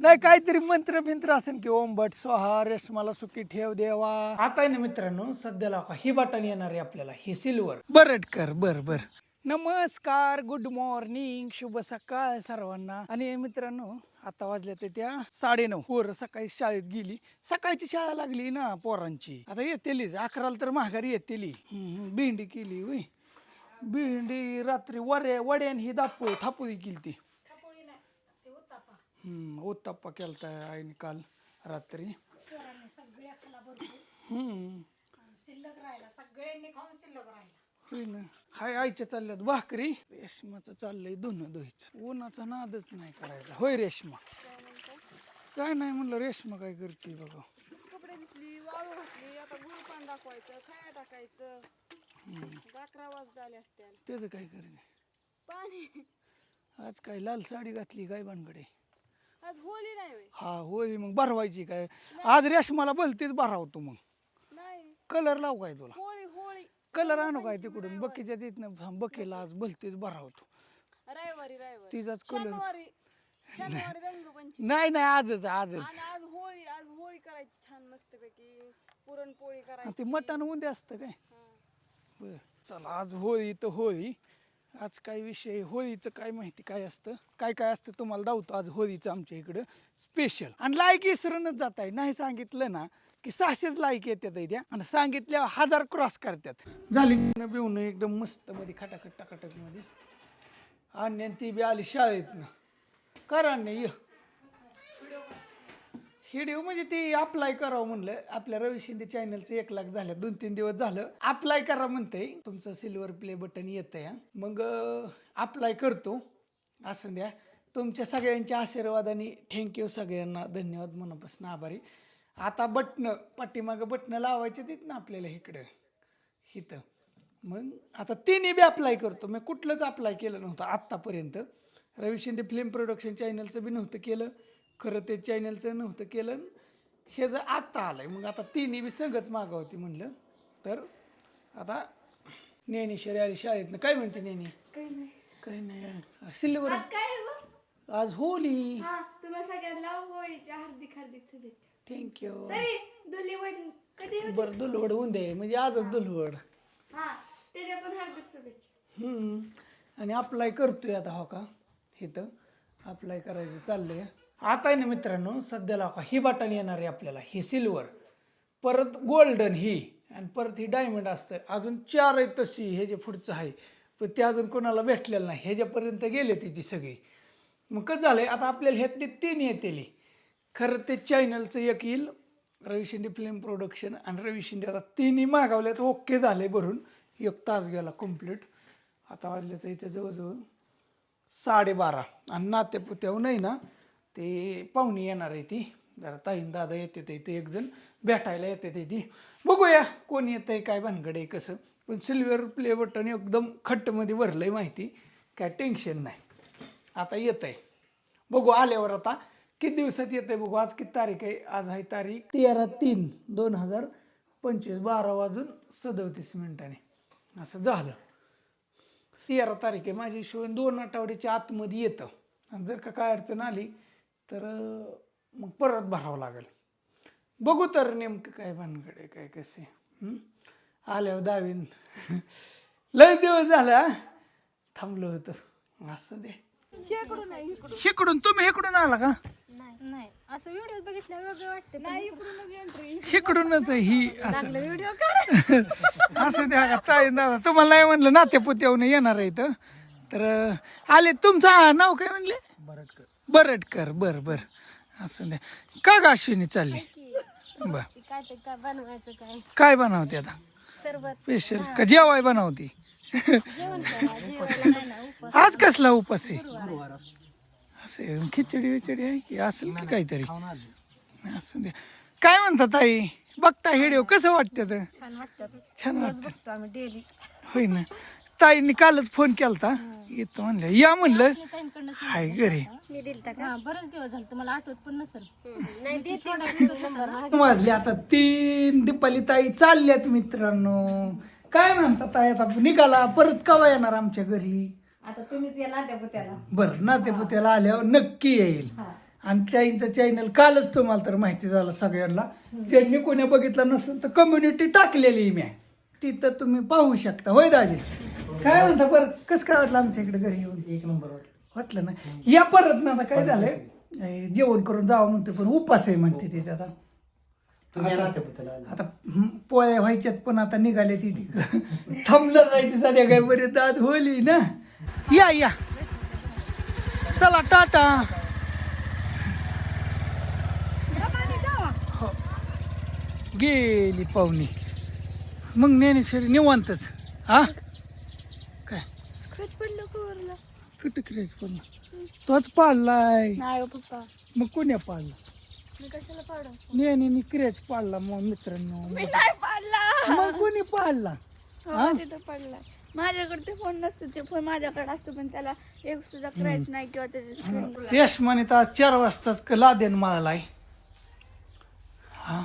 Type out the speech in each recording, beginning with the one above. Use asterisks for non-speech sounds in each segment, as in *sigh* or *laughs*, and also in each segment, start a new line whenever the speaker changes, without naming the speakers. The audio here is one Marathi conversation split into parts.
नाही काहीतरी मंत्र फिंत्र असेल की ओम भट स्वाहा रेशमाला सुखी ठेव देवा. आता आहे ना मित्रांनो सध्याला का ही बटन येणार आहे आपल्याला ही सिल्वर बरटकर बर बर. नमस्कार गुड मॉर्निंग शुभ सकाळ सर्वांना. आणि मित्रांनो आता वाजल्या ते त्या साडेनऊ. पोरं सकाळी शाळेत गेली. सकाळची शाळा लागली ना पोरांची. आता येतेलीच अकराला तर माघारी येतेली. हम्म, भेंडी केली होय. भेंडी रात्री वड्या वड्यान ही दापो थापोळी केली ती हम्म उत्तप्पा केलता आईने काल रात्री. हम्म.
शिल्लक राहिला सगळ्यांनी खाऊन शिल्लक राहिला.
होय ना. हाय आईच्या चालल्यात भाकरी. रेशमाचं चाललंय धुणं धुईचं. उन्हाचा नादच नाही करायचा. होय रेशमा. काय नाही म्हणलं रेशमा काय करते बघा.
कपडे धुतली वाळू घातली आता गुरु पान दाखवायचं खाया टाकायचं. अकरा वाजता आले असत्याल.
त्याचं काय करते
पाणी.
आज काय लाल साडी घातली काय भानगडे?
आज होली नाही होय.
हा होय मग भरवायची काय? आज रेशमाला भलतीच भरावतो मग.
नाही.
कलर लाव काय तुला?
होळी होळी.
कलर आणू काय तिकडून? बकीच्या तिथनं बकेला आज भलतीच भरावतो.
रविवारी रविवारी
तिचाच कलर
शनिवारी शनिवारी रंगपंचमी.
नाही नाही आजच आजच.
आणि आज होळी आज होळी करायची छान मस्तपैकी. पुरणपोळी
आणि
करायची.
ते मटण उद्या असतं काय?
हा.
बर चला आज होळी तर होळी. आज काय विषय होळीचं काय माहिती काय असतं? काय काय असतं तुम्हाला दावतो आज होळीचं आमच्या इकडं? स्पेशल आणि लाईक इसरूनच जात आहे. नाही सांगितलं ना की सहाशेच लाईक येतात द्या आणि सांगितल्या हजार क्रॉस करतात. झाली बिवून एकदम मस्त मध्ये खटाखट टाकाटकमध्ये आणि ती बी आली शाळेतनं. करा नाही ये. हिडिओ म्हणजे ती अप्लाय करावं म्हणलं. आपल्या रवी शिंदे चॅनलचं एक लाख झालं दोन तीन दिवस झालं. अप्लाय करा म्हणते तुमचं सिल्वर प्ले बटन येतं या मग अप्लाय करतो. असं द्या. तुमच्या सगळ्यांच्या आशीर्वादाने थँक्यू सगळ्यांना. धन्यवाद मनापासून आभारी. आता बटणं पाठीमागं बटणं लावायचे देत ना आपल्याला इकडं. इथं. मग आता तिने बी अप्लाय करतो. मी कुठलंच अप्लाय केलं नव्हतं आत्तापर्यंत. रवी शिंदे फिल्म प्रोडक्शन चॅनलचं बी नव्हतं केलं. खरं ते चॅनलचं नव्हतं केलं हे जर आत्ता आलंय. मग आता तिन्ही बी सगळंच मागावती म्हणलं. तर आता ज्ञानेश्वरी आली शाळेतनं काय म्हणते नेनी
काही नाही.
काही नाही. सिल्वर
काय?
आज होली.
हा सगळ्यांना होळीच्या हार्दिक हार्दिक शुभेच्छा.
थँक्यू
कधी
बरं दुलवड होऊन दे. म्हणजे आजच दुलवड.
हा त्याच्या पण हार्दिक शुभेच्छा.
हम्म. आणि अप्लाय करतोय आता हो का? इथं अप्लाय करायचं चाललंय. आता आहे ना मित्रांनो सध्याला हो का ही बटन येणार आहे आपल्याला ही सिल्वर परत गोल्डन ही आणि परत ही डायमंड असतं. अजून चार आहेत तशी हे जे पुढचं आहे. पण ते अजून कोणाला भेटलेलं नाही. ह्याच्यापर्यंत गेले ती ती सगळी. मग कसं झालंय? आता आपल्याला ह्यातले तीन येतेली. खरं ते चॅनलचं एक येईल. रवी शिंदे फिल्म प्रोडक्शन आणि रवी शिंदे आता तिन्ही मागवल्यात. ओके झाले भरून. एक तास गेला कंप्लीट आता वाजले तर इथे जवळजवळ साडेबारा. आणि नातेपुत्यावर नाही ना ते पाहुणी येणार आहे ती. जरा ताईन दादा येते ते इथे एकजण भेटायला येते ते ती. बघूया कोण येतं आहे काय भानगड आहे कसं. पण सिल्वर प्ले बटन एकदम खट्टमध्ये भरलं आहे माहिती. काय टेन्शन नाही. आता येत आहे बघू आल्यावर आता किती दिवसात येत आहे बघू. आज किती तारीख आहे? आज आहे तारीख तेरा तीन दोन हजार पंचवीस. बारा वाजून सदोतीस मिनिटाने. असं झालं. तेरा तारीख आहे माझी हिशोबाने दोन आठवड्याच्या आतमध्ये येतं. आणि जर का काय अडचण आली तर मग परत भरावं लागेल. बघू तर नेमकं काय भानगड आहे काय कसे. आल्यावर दावीन. *laughs* लय दिवस झाला थांबलो होतं. असं दे.
इकडून नाही इकडून.
इकडून तुम्ही इकडून आला का?
नाही. नाही असं व्हिडिओ बघितल्या वेगळं वाटते
नाही इकडूनच एंट्री
इकडूनच ही असं.
व्हिडिओ काढ.
असं द्या चालेल दादा. तुम्हाला नाही म्हणलं नातेपुत्यावरून येणार आहे इथं. तर आले तुमचं नाव काय म्हणले? बरटकर बरटकर बर बर. असं द्या. का ग अश्विनी चालली बर.
काय ते काय बनवायचं काय?
काय बनवते आता?
सरबत.
स्पेशल का जेवाय बनवते? आज कसला उपास आहे? असे खिचडी विचडी आहे की असेल की काहीतरी? असं द्या काय म्हणतात ताई? बघता हेडिओ कसं वाटतं? तर
छान वाटतात
छान
रोज
वाटतं.
बघतो आम्ही डेली
होय ना. ताईंनी कालच फोन केलता. येतो म्हणलं. या म्हणलं. हाय घरी
मी दिलता का? बरेच दिवस झाले. तुम्हाला आठवत पण नसेल. नाही देते
वाजले आता तीन. दीपाली ताई चालल्यात मित्रांनो. काय म्हणतात ताई आता? निघाला परत कवा येणार आमच्या घरी?
आता तुम्हीच या नात्यापुत्याला.
बर नातेपुत्याला आल्यावर नक्की येईल. आणि त्याईंचं चॅनल कालच तुम्हाला तर माहिती झालं सगळ्यांना. ज्यांनी कोणी बघितलं नसेल तर कम्युनिटी टाकलेली आहे. मी तिथं तुम्ही पाहू शकता. होय दाजी? काय म्हणता बरं? कसं काय वाटलं आमच्या इकडे घरी येऊन?
एक नंबर वाटलं.
वाटलं ना? या परत ना आता काय झालंय? जेवण करून जावं म्हणते पण उपास आहे म्हणते ते आता.
तुम्ही
आता हं, पोळ्या व्हायच्यात पण आता निघाले ती थांबलं नाही ती सध्या काय बरे दाद होली ना. या या. चला टाटा. हो. गेली पाहुणी. मग ज्ञानेश्वरी निवांतच. हा? काय? कुठं क्रेज पडला तोच पाडलाय
नाही हो पप्पा.
मग कोण्या पाडला
मी कशाला पाडू?
नेहमी क्रेज पाडला मग मित्रांनो.
मी नाही पाडला.
मग कोणी पाडला?
हो, तिथं पडलाय माझ्याकडे ते फोन नसतो ते फोन माझ्याकडे असतो पण त्याला एक सुद्धा क्रॅच नाही किंवा त्याची स्क्रीन
यश म्हणे तर आज चार वाजताच लादेन माळालाय. हा?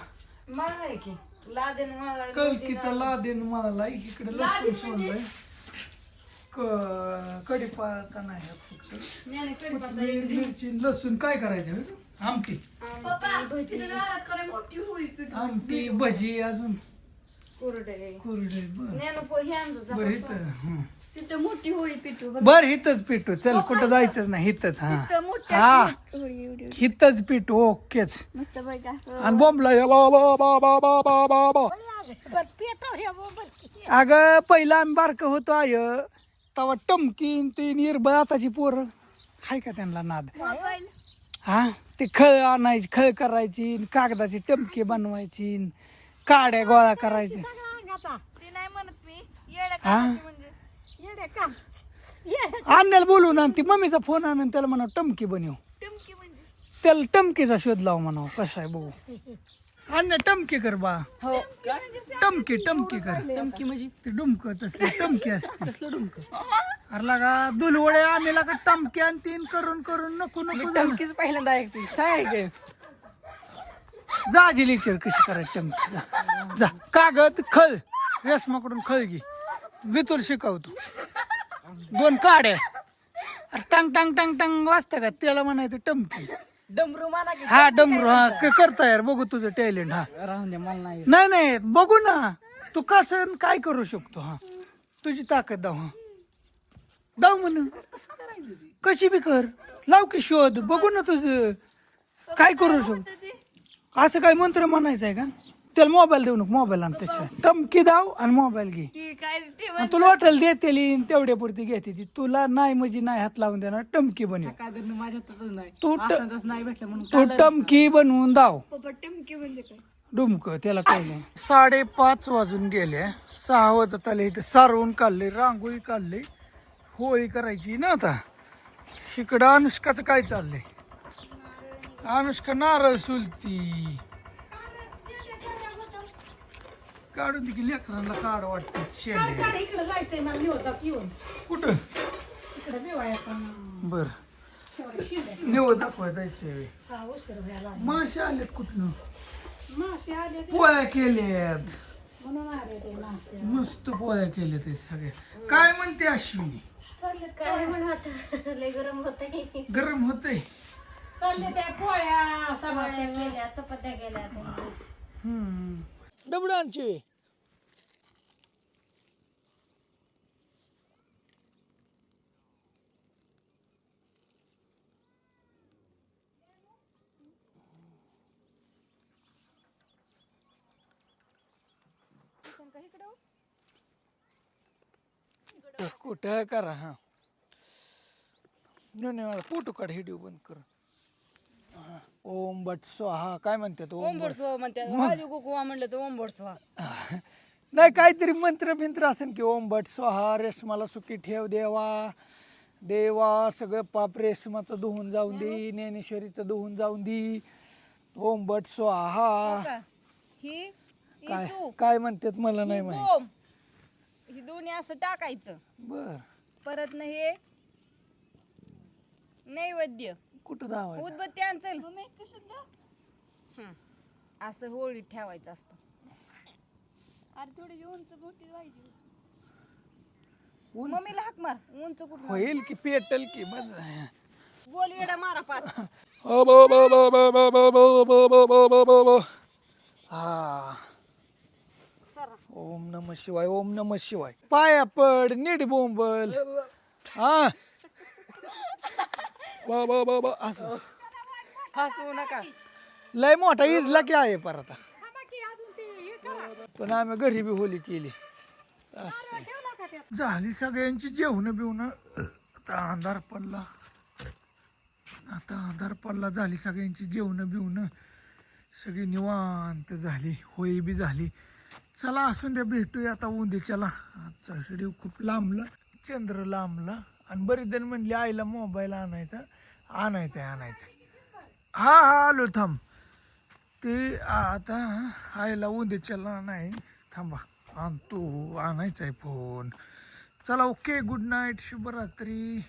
मला आहे की? लादेन मला
कलकीचा लादेन माळालाय. इकडे लसूण सोडलाय. क- कढीपत्ता नाही हा फक्त कोथिंबीर, मिरची लसूण काय करायचं आमटी आमटी भजी अजून?
कुरडे
कुरडे बर. इथं हं.
तिथं मोठी होळी पिटू
बर. हिथंच पिटू चल कुठं जायचंच नाही हिथंच हा.
तिथं
हा.
होळी एवढी
हिथंच पिटू ओकेच.
मस्त
आणि बॉम्बला या बा बा बा बा बा बा बा बा. अगं पहिला आम्ही बारकं होतो आय. तवा टमकीन ती निर्भय आताची पोरं. हाय का त्यांना नाद? हा? ते खळ आणायची खळ करायची कागदाची टमकी बनवायची काड्या गोळा करायची
ते नाही म्हणत मी. येड्या
हा?
म्हणजे.
आणण्याला बोलून आणि ती मम्मीचा फोन आण आणि त्याला म्हणा टमकी बनव.
टमकी म्हणजे.
त्याला टमकीचा शोध लाव म्हणावं कसा आहे बघू अन्य टमकी कर बा.
हो.
टमकी टमकी कर. टमकी म्हणजे? ते डुमक तसलं टमकी असते. तसलं डुमक? अरे लागा दुलवडे आम्ही लागा टमकी आणि तीन करून करून नको नको टमकीच पहिल्यांदा ऐकते काय जा आजी लेक्चर कशी करायची टमकी. जा. जा. कागद खळ. रेशमाकडून खळ घे. वितुल शिकवतो. दोन काड्या. अरे टांग टांग टांग टांग वाजता का? त्याला म्हणायचं टमकी.
डमरू
हा डमरू हा क- करता यार बघू तुझं टॅलेंट हा.
राहून दे मला नाही
नाही नाही बघू ना. तू कसं आणि काय करू शकतो हा? तुझी ताकद दाव हा. दाव म्हण कशी बी कर. लाव की शोध बघू ना तुझं. काय करू शकतो. असं काय मंत्र म्हणायचं आहे का? त्याला मोबाईल देऊ नको मोबाईल आण त्याच्या टमकी दाव आणि मोबाईल घे.
की काय ते
आणि तुला वाटेल देते तेवढ्या पुरती घेते ती. तुला नाही म्हणजे नाही हात लावून देणार टमकी बनव.
काय तर माझ्या हातातच नाही.
तू ट-
नाही भेटलं म्हणून
तू टमकी बनवून दाव.
पप्पा टमकी म्हणजे काय?
डुमक त्याला कळलं साडेपाच वाजून गेले. सहा वाजत आले इथे सारवून काढले रांगोळी काढली. होळी करायची ना आता. इकडं अनुष्काचं काय चाललंय? अनुष्का नारळ सुलती. काढून दे की लेकरांना काढ वाटते शेंडे.
इकडे जायचंय मला निवडतात येऊन.
कुठं?
इकडे
बर. निवड दाखवाय जायचंय
हा उशीर व्हायला
मासे आलेत कुठनं?
मासे आले
पोळ्या केल्यात.
म्हणून आले ते मासे.
मस्त पोळ्या केल्या ते सगळे. काय म्हणते अश्विनी?
चालले
काय? म्हणत लय गरम होतंय.
गरम होतंय?
चालले त्या पोळ्या
केल्या चपात्या केल्या
डबडांची. कुठं करा हा. धन्यवाद फोटो काढ हिडिओ बंद कर. ओम बट स्वाहा काय म्हणतात ओम बट
म्हणतात. माझी कुकुवा म्हणलं तर ओंबडसवा *laughs*
नाही काहीतरी मंत्र बिंत्र असेल की ओम भट स्वाहा रेशमाला सुखी ठेव देवा. देवा सगळं पाप रेशमाचं धुवून जाऊन दे ज्ञानेश्वरीचं धुवून जाऊन दे. ओम भट स्वाहा.
ही ही
काय
तू.
काय म्हणतात मला नाही
ही
माहिती.
ही दोन्ही असं टाकायचं.
बर.
परत न हे नैवेद्य.
कुठं धावायचं
उदबत्ती आणचल असं होळीत ठेवायचं असतं अरे थोडी उंच मोठी पाहिजे
उंच
मम्मीला हाक मार उंच कुठं
होईल की पेटल की बस
गोल येडा मारा पाच
ओ बो बो बो बो बो बो बो बो बो बो बो बो बो हा
सरा
ओम नम शिवाय ओम नम शिवाय पाया पड नीट बोंबल हा बा बा बा बा असं.
हसू नका.
लय मोठा इजला की आहे पर आता. पण आम्ही घरी बी होली केली. असं. झाली सगळ्यांची जेवण बिवणं. आता अंधार पडला. आता अंधार पडला झाली सगळ्यांची जेवण बिवणं. सगळी निवांत झाली होळी बी झाली. चला असून द्या भेटूया आता उद्याच्याला. आजचा व्हिडिओ खूप लांबला चंद्र लांबला. आणि बरेच जण म्हणले आईला मोबाईल आणायचा. आणायचं आहे आणायचं आहे. हा हा आलो थांब. ते आता आईला उद्याच्याला नाही. थांबा. आणतो आणायचा आहे फोन चला ओके गुड नाईट शुभरात्री.